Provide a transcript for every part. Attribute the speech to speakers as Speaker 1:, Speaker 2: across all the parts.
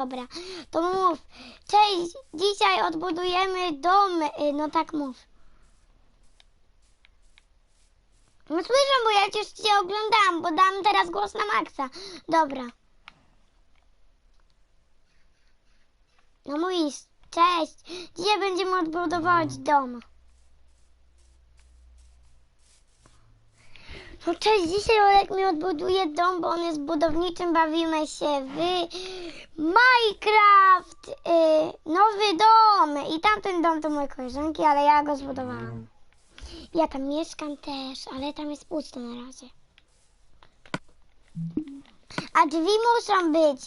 Speaker 1: Dobra, to mów. Cześć, dzisiaj odbudujemy dom. Y, No tak mów. No słyszę, bo ja już cię oglądałam, bo dam teraz głos na Maxa. Dobra. No mówisz, cześć. Dzisiaj będziemy odbudować dom. No cześć, dzisiaj Olek mi odbuduje dom, bo on jest budowniczym, bawimy się w Minecraft, y, nowy dom i tamten dom to moje koleżanki, ale ja go zbudowałam. Ja tam mieszkam też, ale tam jest pusto na razie. A drzwi muszą być.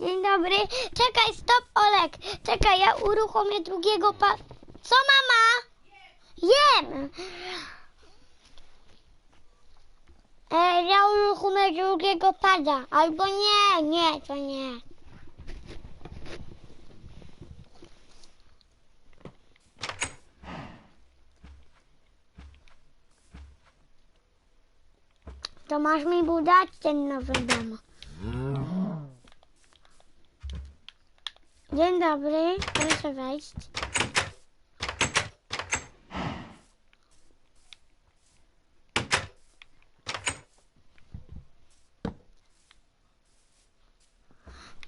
Speaker 1: Dzień dobry. Czekaj, stop Olek. Czekaj, ja uruchomię drugiego pa... Co mama? Jem! E, ja uruchomię drugiego pada. Albo nie, nie, to nie. To masz mi budać ten nowy dom. Dzień dobry, proszę wejść.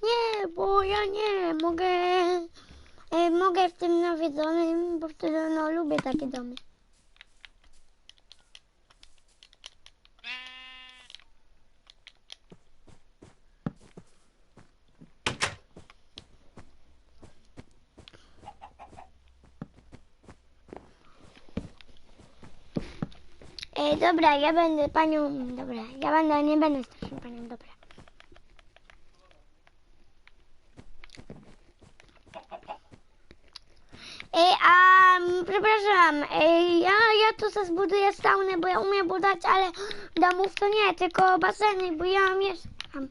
Speaker 1: Nie, bo ja nie mogę. E, mogę w tym nawiedzonym, bo wtedy no lubię takie domy. E, dobra, ja będę panią. Dobra, ja będę, nie będę straszną panią, dobra. Ej, a mm, ej, ja, ja tu sobie zbuduję saunę, bo ja umiem budować, ale domów to nie, tylko baseny, bo ja mieszkam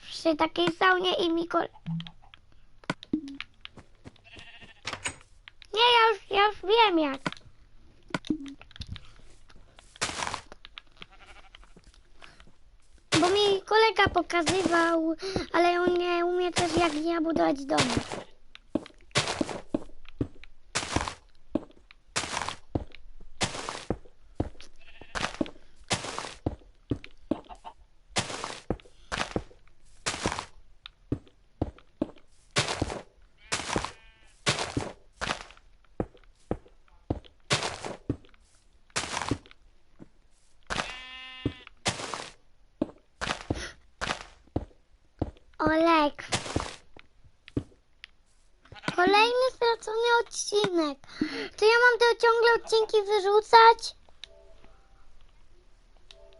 Speaker 1: przy takiej saunie i mi kole... Nie, ja już, ja już wiem jak. Bo mi kolega pokazywał, ale on nie umie też jak ja budować dom. Olek. Kolejny stracony odcinek. To ja mam te ciągle odcinki wyrzucać?